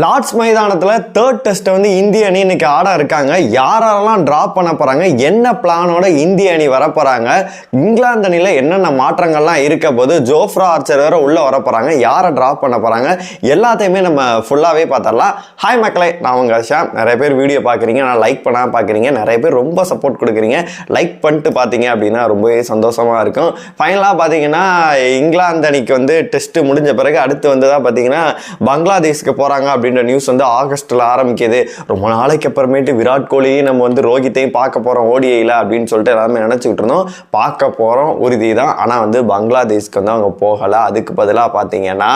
Lord's மைதானத்தில் third டெஸ்ட்டை வந்து இந்திய அணி இன்னைக்கு ஆட இருக்காங்க. யாரெல்லாம் ட்ராப் பண்ண போகிறாங்க என்ன பிளானோட இந்திய அணி வர போகிறாங்க இங்கிலாந்து அணியில் என்னென்ன மாற்றங்கள்லாம் இருக்க போது ஜோஃப்ரா ஆர்ச்சர் வேறு உள்ளே வர போகிறாங்க யாரை ட்ராப் பண்ண போகிறாங்க எல்லாத்தையுமே நம்ம ஃபுல்லாகவே பார்த்துடலாம். ஹாய் மக்களே நான் உங்கள் ஷாம். நிறைய பேர் வீடியோ பார்க்குறீங்க. நான் லைக் பண்ணால் பார்க்குறீங்க. நிறைய பேர் ரொம்ப சப்போர்ட் கொடுக்குறீங்க. லைக் பண்ணிட்டு பார்த்தீங்க அப்படின்னா ரொம்பவே சந்தோஷமாக இருக்கும். ஃபைனலாக பார்த்தீங்கன்னா இங்கிலாந்து அணிக்கு வந்து டெஸ்ட்டு முடிஞ்ச பிறகு அடுத்து வந்து தான் பார்த்தீங்கன்னா பங்களாதேஷ்க்கு போகிறாங்க அப்படின்ற நியூஸ் வந்து ஆகஸ்ட்டில் ஆரம்பிக்குது. ரொம்ப நாளைக்கு அப்புறமேட்டு விராட் கோலியும் நம்ம வந்து ரோஹித்தையும் பார்க்க போகிறோம் ஓடிஐயில் அப்படின்னு சொல்லிட்டு எல்லாருமே நினச்சிக்கிட்டு இருந்தோம். பார்க்க போகிறோம் உறுதி தான். ஆனால் வந்து பங்களாதேஷ்க்கு வந்து அவங்க போகலை. அதுக்கு பதிலாக பார்த்தீங்கன்னா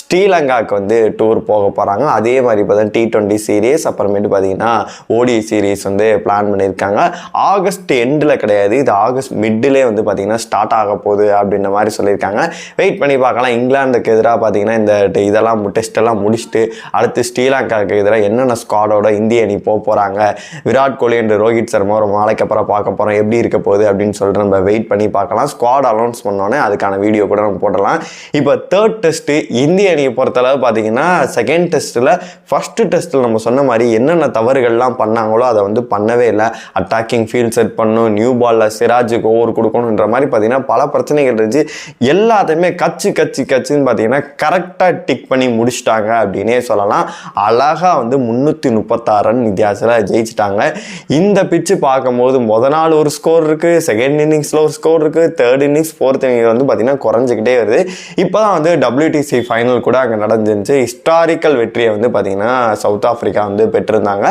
ஸ்ரீலங்காவுக்கு வந்து டூர் போக போகிறாங்க அதே மாதிரி பார்த்தா டி ட்வெண்ட்டி சீரீஸ் அப்புறமேட்டு பார்த்தீங்கன்னா ஓடிஐ சீரீஸ் வந்து பிளான் பண்ணியிருக்காங்க. ஆகஸ்ட் எண்டில் கிடையாது. இது ஆகஸ்ட் மிட்டிலே வந்து பார்த்தீங்கன்னா ஸ்டார்ட் ஆக போகுது அப்படின்ற மாதிரி சொல்லியிருக்காங்க. வெயிட் பண்ணி பார்க்கலாம். இங்கிலாந்துக்கு எதிராக பார்த்தீங்கன்னா இந்த இதெல்லாம் டெஸ்ட் எல்லாம் முடிச்சுட்டு அடுத்து ஸ்ரீலங்காவுக்கு எதிராக என்னென்ன ஸ்குவாடோட இந்திய அணி போக போகிறாங்க விராட் கோலி என்று ரோஹித் சர்மா ரொம்ப நாளைக்கு அப்புறம் பார்க்க போகிறோம் எப்படி இருக்க போகுது அப்படின்னு சொல்லிட்டு நம்ம வெயிட் பண்ணி பார்க்கலாம். ஸ்குவாட் அனௌன்ஸ் பண்ணோன்னே அதுக்கான வீடியோ கூட நம்ம போடலாம் இப்போ தேர்ட் டெஸ்ட்டு இந்திய அணியை பொறுத்தளவு பார்த்தீங்கன்னா செகண்ட் டெஸ்ட்டில் ஃபஸ்ட்டு டெஸ்ட்டில் நம்ம சொன்ன மாதிரி என்னென்ன தவறுகள்லாம் பண்ணாங்களோ அதை வந்து பண்ணவே இல்லை. அட்டாக்கிங் ஃபீல்ட் செட் பண்ணும் நியூ பாலில் சிராஜுக்கு ஓவர் கொடுக்கணுன்ற மாதிரி பார்த்தீங்கன்னா பல பிரச்சனைகள் இருந்துச்சு. எல்லாத்தையுமே கச்சு கச்சு கச்சுன்னு பார்த்தீங்கன்னா கரெக்டாக டிக் பண்ணி முடிச்சிட்டாங்க அப்படின்னே சொல்லலாம். அழகாக வந்து முந்நூற்றி முப்பத்தாறு ரன் வித்தியாசத்தில் ஜெயிச்சிட்டாங்க. இந்த பிச்சு பார்க்கும்போது முத நாள் ஒரு ஸ்கோர் இருக்குது செகண்ட் இன்னிங்ஸில் ஒரு ஸ்கோர் இருக்குது தேர்ட் இன்னிங்ஸ் ஃபோர்த் இன்னிங்ஸ் வந்து பார்த்தீங்கன்னா குறைஞ்சிக்கிட்டே வருது. இப்போ தான் வந்து டபிள்யூடிசி ஃபைனல் கூட அங்கே நடந்துருந்துச்சு. ஹிஸ்டாரிக்கல் வெற்றியை வந்து பார்த்திங்கன்னா சவுத் ஆஃப்ரிக்கா வந்து பெற்றிருந்தாங்க.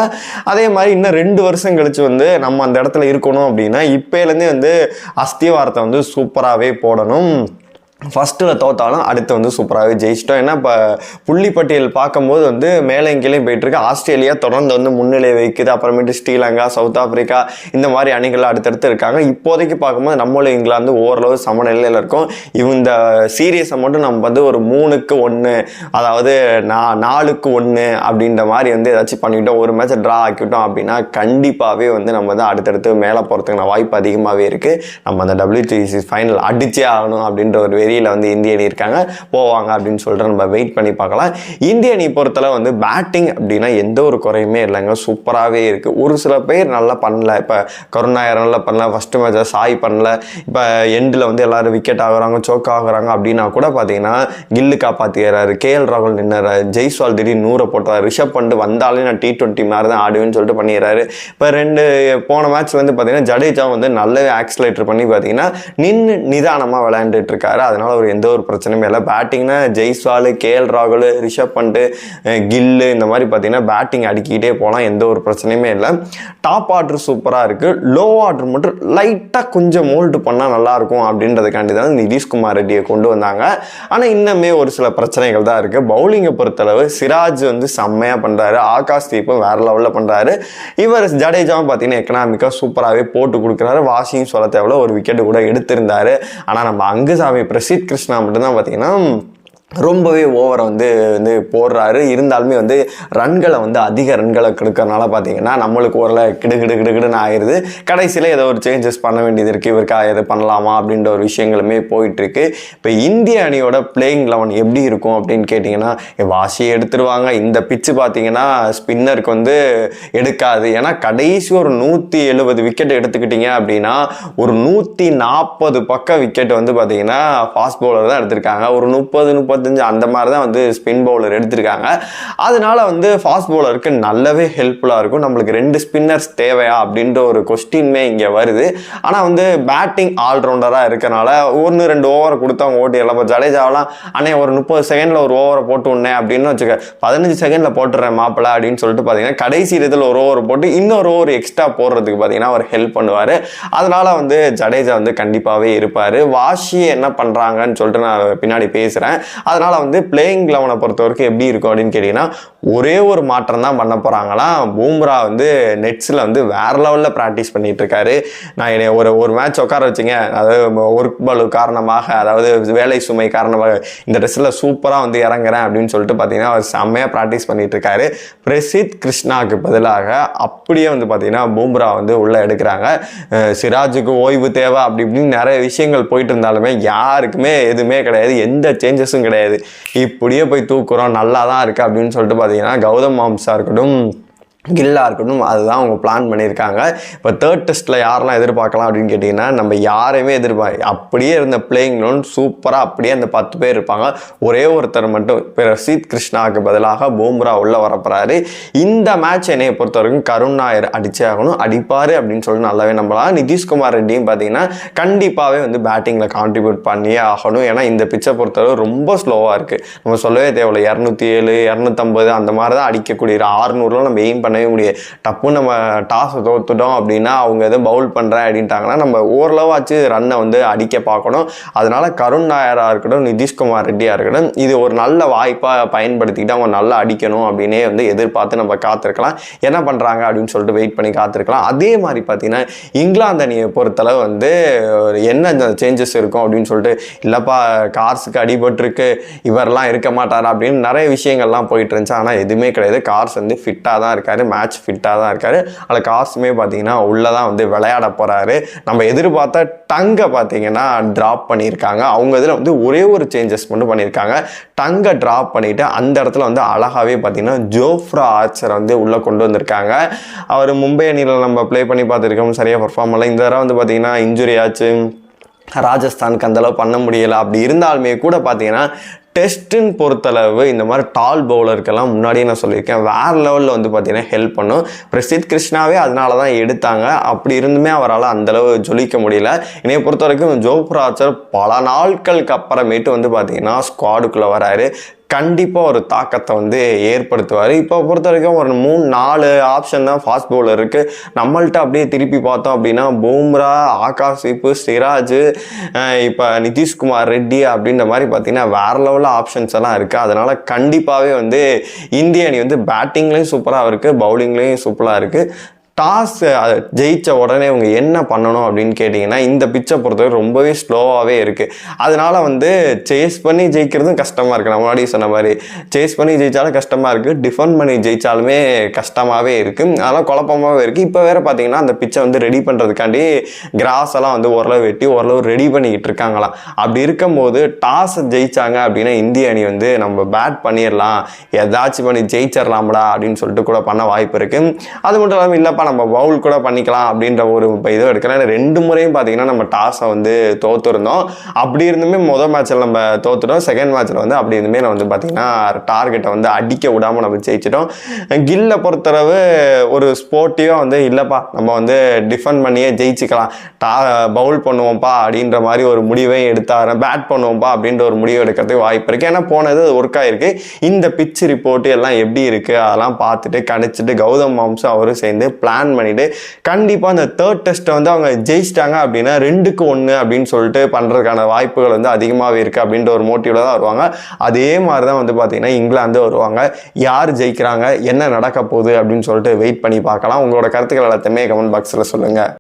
அதே மாதிரி இன்னும் ரெண்டு வருஷம் கழிச்சு வந்து நம்ம அந்த இடத்துல இருக்கணும் அப்படின்னா இப்போலேருந்தே வந்து அஸ்திவாரத்தை வந்து சூப்பராகவே போடணும். ஃபஸ்ட்டில் தோத்தாலும் அடுத்து வந்து சூப்பராகவே ஜெயிச்சிட்டோம். ஏன்னா இப்போ புள்ளிப்பட்டியல் பார்க்கும்போது வந்து மேலே கீழே போயிட்டுருக்கு. ஆஸ்திரேலியா தொடர்ந்து வந்து முன்னிலை வைக்குது அப்புறமேட்டு ஸ்ரீலங்கா சவுத் ஆப்பிரிக்கா இந்த மாதிரி அணிகள் அடுத்தடுத்து இருக்காங்க. இப்போதைக்கு பார்க்கும்போது நம்மளும் இங்கிலாந்து ஓரளவு சமநிலையில் இருக்கும். இவங்க இந்த சீரியஸை மட்டும் நம்ம வந்து ஒரு மூணுக்கு ஒன்று அதாவது நா நாலுக்கு ஒன்று அப்படின்ற மாதிரி வந்து ஏதாச்சும் பண்ணிக்கிட்டோம். ஒரு மேட்ச்சை ட்ரா ஆக்கிட்டோம் அப்படின்னா கண்டிப்பாகவே வந்து நம்ம வந்து அடுத்தடுத்து மேலே போகிறதுக்கான வாய்ப்பு அதிகமாகவே இருக்குது நம்ம அந்த WTC ஃபைனல் அடிச்சே ஆகணும் அப்படின்ற ஒரு வெறியில் வந்து இந்திய அணி இருக்காங்க. போவாங்க அப்படின்னு சொல்லிட்டு நம்ம வெயிட் பண்ணி பார்க்கலாம். இந்திய அணி பொறுத்தளவு வந்து பேட்டிங் அப்படின்னா எந்த ஒரு குறையுமே இல்லைங்க. சூப்பராகவே இருக்குது ஒரு சில பேர் நல்லா பண்ணல. இப்போ கருணாயர் நல்லா பண்ணல. ஃபஸ்ட்டு மேட்சை சாய் பண்ணல. இப்போ எண்டில் வந்து எல்லாரும் விக்கெட் ஆகுறாங்க சோக் ஆகுறாங்க அப்படின்னா கூட பார்த்தீங்கன்னா கில்லு காப்பாற்றிக்கிறாரு கேஎல் ராகுல் நின்னுறாரு ஜெய்ஸ்வால் திடீர்னு நூறை போட்டார் ரிஷப் பண்ணிட்டு வந்தாலே நான் டி டுவெண்ட்டி மாதிரி தான் ஆடுவேன்னு சொல்லிட்டு பண்ணிடுறாரு இப்போ ரெண்டு போன மேட்ச் வந்து பார்த்தீங்கன்னா ஜடேஜா வந்து நல்லாவே ஆக்சிலேட்டர் பண்ணி பார்த்தீங்கன்னா நின்று நிதானமாக விளையாண்டுட்டு இருக்காரு. அதனால் அவர் எந்த ஒரு பிரச்சனையுமே இல்லை. பேட்டிங்னா ஜெய்ஸ்வால் கேஎல் ராகுல் ரிஷப் பண்ணிட்டு கில்லு இந்த மாதிரி பார்த்தீங்கன்னா பேட்டிங் அடிக்கிட்டே போகலாம் எந்த ஒரு பிரச்சனையுமே இல்லை. டாப் ஆர்டர் சூப்பராக இருக்குது லோ ஆர்டர் மட்டும் லைட்டாக கொஞ்சம் மோல்டு பண்ணால் நல்லாயிருக்கும் அப்படின்றதுக்காண்டி தான் நிதிஷ்குமார் ரெட்டியை கொண்டு வந்தாங்க. ஆனால் இன்னுமே ஒரு சில பிரச்சனைகள் தான் இருக்குது பவுலிங்கை பொறுத்தளவு சிராஜ் வந்து செம்மையாக பண்ணுறாரு ஆகாஷ் தீப்பும் வேறு லெவலில் பண்ணுறாரு இவர் ஜடேஜாவும் பார்த்தீங்கன்னா எக்கனாமிக்காக சூப்பராகவே போட்டு கொடுக்குறாரு. வாஷிங் சொல்ல தேவையில்ல. ஒரு விக்கெட்டு கூட எடுத்திருந்தார். ஆனால் நம்ம அங்குசாமி சித் கிருஷ்ணா மட்டும்தான் பார்த்தீங்கன்னா ரொம்பவே ஓவரை வந்து வந்து போடுறாரு. இருந்தாலுமே வந்து ரன்களை வந்து அதிக ரன்களை கொடுக்கறனால பார்த்தீங்கன்னா நம்மளுக்கு ஓரளவு கிடு கிடு ஆயிடுது கடைசியில் ஏதோ ஒரு சேஞ்சஸ் பண்ண வேண்டியது இருக்குது இவருக்காக எது பண்ணலாமா அப்படின்ற ஒரு விஷயங்களுமே போயிட்டுருக்கு. இப்போ இந்திய அணியோட பிளேயிங் லெவன் எப்படி இருக்கும் அப்படின்னு கேட்டிங்கன்னா வாசியை எடுத்துருவாங்க. இந்த பிச்சு பார்த்தீங்கன்னா ஸ்பின்னருக்கு வந்து எடுக்காது. ஏன்னா கடைசி ஒரு நூற்றி எழுபது விக்கெட் எடுத்துக்கிட்டீங்க அப்படின்னா ஒரு நூற்றி நாற்பது பக்க விக்கெட் வந்து பார்த்தீங்கன்னா ஃபாஸ்ட் பவுலர் தான் எடுத்திருக்காங்க. ஒரு முப்பது முப்பது முப்பத்தஞ்சு அந்த மாதிரி தான் வந்து ஸ்பின் பவுலர் எடுத்திருக்காங்க. அதனால வந்து ஃபாஸ்ட் பவுலருக்கு நல்லாவே ஹெல்ப்ஃபுல்லாக இருக்கும். நம்மளுக்கு ரெண்டு ஸ்பின்னர்ஸ் தேவையா அப்படின்ற ஒரு கொஸ்டின்மே இங்கே வருது. ஆனால் வந்து பேட்டிங் ஆல்ரவுண்டராக இருக்கனால ஒன்று ரெண்டு ஓவரை கொடுத்து அவங்க ஓட்டிடலாம் இப்போ ஜடேஜாவெலாம் அண்ணே ஒரு முப்பது செகண்டில் ஒரு ஓவரை போட்டு விடனேன் அப்படின்னு வச்சுக்க பதினஞ்சு செகண்டில் போட்டுறேன் மாப்பிள்ள அப்படின்னு சொல்லிட்டு பார்த்தீங்கன்னா கடைசி இதில் ஒரு ஓவர் போட்டு இன்னொரு ஓவர் எக்ஸ்ட்ரா போடுறதுக்கு பார்த்தீங்கன்னா அவர் ஹெல்ப் பண்ணுவார். அதனால வந்து ஜடேஜா வந்து கண்டிப்பாகவே இருப்பார். வாஷி என்ன பண்ணுறாங்கன்னு சொல்லிட்டு நான் பின்னாடி பேசுகிறேன் அதனால் வந்து பிளேயிங் லெவனை பொறுத்த வரைக்கும் எப்படி இருக்கும் அப்படின்னு கேட்டிங்கன்னா ஒரே ஒரு மாற்றம் தான் பண்ண போகிறாங்களாம் பூம்ரா வந்து நெட்ஸில் வந்து வேற லெவலில் ப்ராக்டிஸ் பண்ணிகிட்ருக்காரு நான் என்னை ஒரு ஒரு மேட்ச் உட்கார வச்சுங்க அதாவது ஒர்க் பலு காரணமாக அதாவது வேலை சுமை காரணமாக இந்த ட்ரெஸ்ஸில் சூப்பராக வந்து இறங்குறேன் அப்படின்னு சொல்லிட்டு பார்த்தீங்கன்னா அவர் செம்மையாக ப்ராக்டிஸ் பண்ணிகிட்ருக்காரு பிரசித் கிருஷ்ணாவுக்கு பதிலாக அப்படியே வந்து பார்த்தீங்கன்னா பூம்ரா வந்து உள்ளே எடுக்கிறாங்க. சிராஜுக்கு ஓய்வு தேவை அப்படி இப்படின்னு நிறைய விஷயங்கள் போயிட்டு இருந்தாலுமே யாருக்குமே எதுவுமே கிடையாது. எந்த சேஞ்சஸும் கிடையாது. கிடையாது. இப்படியே போய் தூக்குறோம் நல்லா தான் இருக்குது அப்படின்னு சொல்லிட்டு பார்த்தீங்கன்னா கௌதம் மாம்சா இருக்கட்டும் கில்லாக இருக்கட்டும் அதுதான் அவங்க பிளான் பண்ணியிருக்காங்க. இப்போ தேர்ட் டெஸ்ட்டில் யாரெல்லாம் எதிர்பார்க்கலாம் அப்படின்னு கேட்டிங்கன்னா நம்ம யாரையுமே எதிர்பார்க்க அப்படியே இருந்த பிளேயிங் லோன் சூப்பராக அப்படியே அந்த பத்து பேர் இருப்பாங்க. ஒரே ஒருத்தர் மட்டும் இப்போ ரசீத் கிருஷ்ணாவுக்கு பதிலாக பூம்ரா உள்ளே வரப்போறாரு. இந்த மேட்ச் என்னையை பொறுத்த வரைக்கும் கருண் நாயர் அடிச்சே ஆகணும். அடிப்பார் அப்படின்னு சொல்லி நல்லாவே நம்பலாம். நிதிஷ்குமார் ரெட்டியும் பார்த்தீங்கன்னா கண்டிப்பாகவே வந்து பேட்டிங்கில் கான்ட்ரிபியூட் பண்ணியே ஆகணும். ஏன்னா இந்த பிச்சை பொறுத்தவரை ரொம்ப ஸ்லோவாக இருக்குது நம்ம சொல்லவே தேவையில்ல. இரநூத்தி ஏழு இரநூத்தம்பது அந்த மாதிரி தான் அடிக்கக்கூடிய ஆறுநூறுலாம் நம்ம எய்ம் பண்ணவே முடியாது. டப்புன்னு நம்ம டாஸை தோத்துட்டோம் அப்படின்னா அவங்க எதுவும் பவுல் பண்ணுறேன் அப்படின்ட்டாங்கன்னா நம்ம ஓரளவாச்சு ரன்னை வந்து அடிக்க பார்க்கணும். அதனால் கருண் நாயராக இருக்கட்டும் நிதிஷ்குமார் ரெட்டியாக இருக்கட்டும் இது ஒரு நல்ல வாய்ப்பாக பயன்படுத்திக்கிட்டு அவங்க நல்லா அடிக்கணும் அப்படின்னே வந்து எதிர்பார்த்து நம்ம காத்திருக்கலாம். என்ன பண்ணுறாங்க அப்படின்னு சொல்லிட்டு வெயிட் பண்ணி காத்திருக்கலாம். அதே மாதிரி பார்த்தீங்கன்னா இங்கிலாந்து அணியை பொறுத்தளவு வந்து ஒரு என்ன சேஞ்சஸ் இருக்கும் அப்படின்னு சொல்லிட்டு இல்லைப்பா கார்ஸுக்கு அடிபட்டிருக்கு இவரெல்லாம் இருக்க மாட்டாரா? அப்படின்னு நிறைய விஷயங்கள்லாம் போயிட்டு இருந்துச்சு. ஆனால் எதுவுமே கிடையாது. கார்ஸ் வந்து ஃபிட்டாக தான் இருக்காரு. மேட்ச் ஃபிட்டாக தான் இருக்காரு. அதில் காசுமே பார்த்தீங்கன்னா உள்ளே தான் வந்து விளையாட போகிறாரு நம்ம எதிர்பார்த்த டங்கை பார்த்தீங்கன்னா ட்ராப் பண்ணியிருக்காங்க. அவங்க இதில் வந்து ஒரே ஒரு சேஞ்சஸ் மட்டும் பண்ணியிருக்காங்க. டங்கை ட்ராப் பண்ணிவிட்டு அந்த இடத்துல வந்து அழகாகவே பார்த்தீங்கன்னா ஜோஃப்ரா ஆர்ச்சரை வந்து உள்ளே கொண்டு வந்திருக்காங்க. அவர் மும்பை அணியில் நம்ம ப்ளே பண்ணி பார்த்துருக்கோம். சரியாக பர்ஃபார்ம் இல்லை இந்த தடவை வந்து பார்த்தீங்கன்னா இன்ஜுரி ஆச்சு. ராஜஸ்தானுக்கு அந்தளவு பண்ண முடியலை. அப்படி இருந்தாலுமே கூட பார்த்தீங்கன்னா டெஸ்ட்டுன்னு பொறுத்தளவு இந்த மாதிரி டால் பவுலருக்கெல்லாம் முன்னாடியே நான் சொல்லியிருக்கேன். வேறு லெவலில் வந்து பார்த்தீங்கன்னா ஹெல்ப் பண்ணும். பிரசித் கிருஷ்ணாவே அதனால தான் எடுத்தாங்க. அப்படி இருந்துமே அவரால் அந்தளவு ஜொலிக்க முடியல. என்னைய பொறுத்த வரைக்கும் ஜோப்ராச்சர் பல நாட்களுக்கு அப்புறமேட்டு வந்து பார்த்தீங்கன்னா ஸ்குவாடுக்குள்ளே வராரு. கண்டிப்பாக ஒரு தாக்கத்தை வந்து ஏற்படுத்துவார். இப்போ பொறுத்த வரைக்கும் ஒரு மூணு நாலு ஆப்ஷன் தான் ஃபாஸ்ட் பவுலர் இருக்குது நம்மள்ட்ட அப்படியே திருப்பி பார்த்தோம் அப்படின்னா பூம்ரா ஆகாஷ் இப்போ சிராஜ் இப்போ நிதிஷ்குமார் ரெட்டி அப்படின்ற மாதிரி பார்த்தீங்கன்னா வேறு லெவலில் ஆப்ஷன்ஸ் எல்லாம் இருக்குது அதனால் கண்டிப்பாகவே வந்து இந்திய அணி வந்து பேட்டிங்லேயும் சூப்பராக இருக்குது பவுலிங்லேயும் சூப்பராக இருக்குது டாஸ் ஜெயித்த உடனே இவங்க என்ன பண்ணணும் அப்படின்னு கேட்டிங்கன்னா இந்த பிச்சை பொறுத்தவரை ரொம்பவே ஸ்லோவாகவே இருக்குது அதனால் வந்து சேஸ் பண்ணி ஜெயிக்கிறதும் கஷ்டமாக இருக்குது நம்ம முன்னாடி சொன்ன மாதிரி சேஸ் பண்ணி ஜெயித்தாலும் கஷ்டமாக இருக்குது டிஃபெண்ட் பண்ணி ஜெயித்தாலுமே கஷ்டமாகவே இருக்குது அதெல்லாம் குழப்பமாகவே இருக்குது இப்போ வேறு பார்த்தீங்கன்னா அந்த பிச்சை வந்து ரெடி பண்ணுறதுக்காண்டி கிராஸ் எல்லாம் வந்து ஓரளவு வெட்டி ஓரளவு ரெடி பண்ணிக்கிட்டு இருக்காங்களாம். அப்படி இருக்கும்போது டாஸ் ஜெயிச்சாங்க அப்படின்னா இந்திய அணி வந்து நம்ம பேட் பண்ணிடலாம். ஏதாச்சும் பண்ணி ஜெயிச்சிடலாம்டா அப்படின்னு சொல்லிட்டு கூட பண்ண வாய்ப்பு இருக்குது அது மட்டும் இல்லாமல் இல்லைப்பா நம்ம பவுல் கூட பண்ணிக்கலாம் அப்படின்ற ஒரு இப்போ இதுவும் எடுக்கலாம் ஏன்னா ரெண்டு முறையும் பார்த்தீங்கன்னா நம்ம டாஸை வந்து தோத்துருந்தோம். அப்படி இருந்துமே முதல் மேட்ச்சில் நம்ம தோத்துட்டோம். செகண்ட் மேட்ச்சில் வந்து அப்படி இருந்துமே நான் வந்து பார்த்தீங்கன்னா டார்கெட்டை வந்து அடிக்க விடாமல் நம்ம ஜெயிச்சிட்டோம். கில்லை பொறுத்தளவு ஒரு ஸ்போர்ட்டிவாக வந்து இல்லைப்பா. நம்ம வந்து டிஃபெண்ட் பண்ணியே ஜெயிச்சுக்கலாம். டா பவுல் பண்ணுவோம்ப்பா அப்படின்ற மாதிரி ஒரு முடிவை எடுத்தாரு பேட் பண்ணுவோம்ப்பா அப்படின்ற ஒரு முடிவு எடுக்கிறதுக்கு வாய்ப்பு இருக்குது ஏன்னா போனது ஒர்க் ஆகிருக்கு இந்த பிச்சு ரிப்போர்ட்டு எல்லாம் எப்படி இருக்குது அதெல்லாம் பார்த்துட்டு கணிச்சிட்டு கௌதம் மாம்சம் அவரும் சேர்ந்து பிளான் பிளான் பண்ணிவிட்டு கண்டிப்பாக அந்த தேர்ட் டெஸ்ட்டை வந்து அவங்க ஜெயிச்சிட்டாங்க அப்படின்னா ரெண்டுக்கு ஒன்று அப்படின்னு சொல்லிட்டு பண்ணுறதுக்கான வாய்ப்புகள் வந்து அதிகமாகவே இருக்குது அப்படின்ற ஒரு மோட்டிவில் தான் வருவாங்க. அதே மாதிரி தான் வந்து பார்த்திங்கன்னா இங்கிலாந்து வருவாங்க. யார் ஜெயிக்கிறாங்க? என்ன நடக்க போகுது அப்படின்னு சொல்லிட்டு வெயிட் பண்ணி பார்க்கலாம். உங்களோட கருத்துக்கள் எல்லாத்தையுமே கமெண்ட் பாக்ஸில் சொல்லுங்கள்